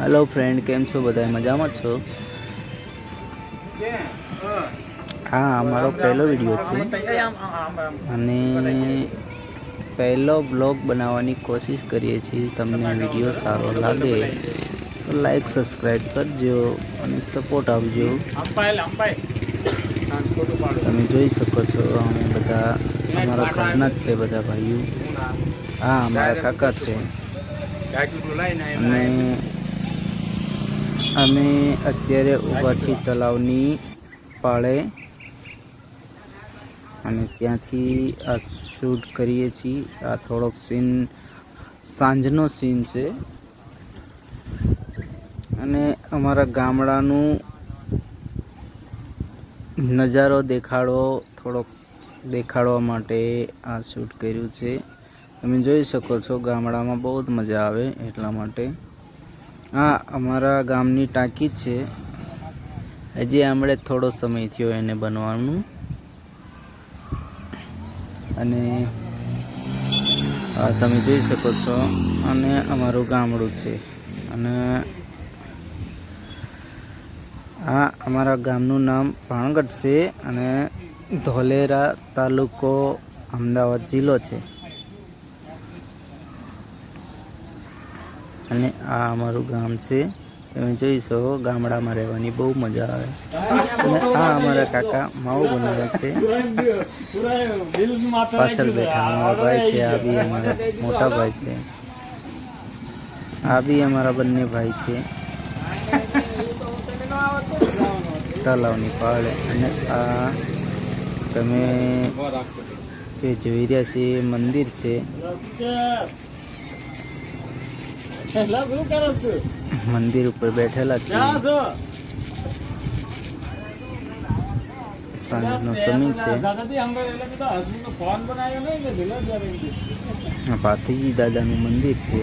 Hello friend કેમ છો બધા? મજામાં છો? હા, અમારો પહેલો વીડિયો છે. અને પહેલો બ્લોગ બનાવવાની કોશિશ કરીએ છીએ. તમને વીડિયો સારો લાગે તો લાઈક સબસ્ક્રાઈબ કરજો અને સપોર્ટ આપજો. તમે જોઈ શકો છો, અમે બધા, અમારા ઘરના જ છે બધા ભાઈઓ. હા, અમારા કાકા છે. અને અમે અત્યારે ઊભા છીએ તલાવની પાળે અને ત્યાંથી આ શૂટ કરીએ છીએ. આ થોડોક સીન, સાંજનો સીન છે. અને અમારા ગામડાનું નજારો દેખાડો, થોડોક દેખાડવા માટે આ શૂટ કર્યું છે. તમે જોઈ શકો છો ગામડામાં બહુ જ મજા આવે એટલા માટે. હા, અમારા ગામની ટાંકી છે. હજી હમણે થોડો સમય થયો એને બનવાનું. અને તમે જોઈ શકો છો. અને અમારું ગામડું છે. અને આ અમારા ગામનું નામ ભાણગઢ છે અને ધોલેરા તાલુકો અમદાવાદ જિલ્લો છે. અને આ અમારું ગામ છે. તમે જોઈ શકો, ગામડામાં રહેવાની બહુ મજા આવે. અને આ અમારા કાકા માવો બનાવે છે. પાછળ બેઠા અમારા ભાઈ છે, આ બી અમારા મોટા ભાઈ છે. આ બી અમારા બંને ભાઈ છે. તલાવની પાળે અને આ તમે જે જોઈ રહ્યા છે મંદિર છે. મંદિર ઉપર બેઠેલા છે? સાંજનો સમય છે. પાથીજી દાદાનું મંદિર છે.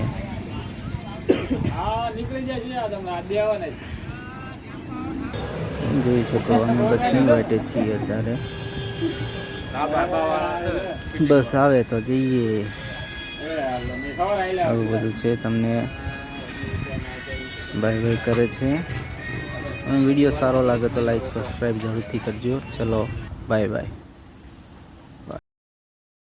જોઈ શકો અમે બસની વાટે છીએ અત્યારે. બસ આવે તો જઈએ. આવું બધું છે તમને. બાય બાય કરે છે. અને વીડિયો સારો લાગે તો લાઈક સબસ્ક્રાઈબ જરૂરથી કરજો. ચલો બાય બાય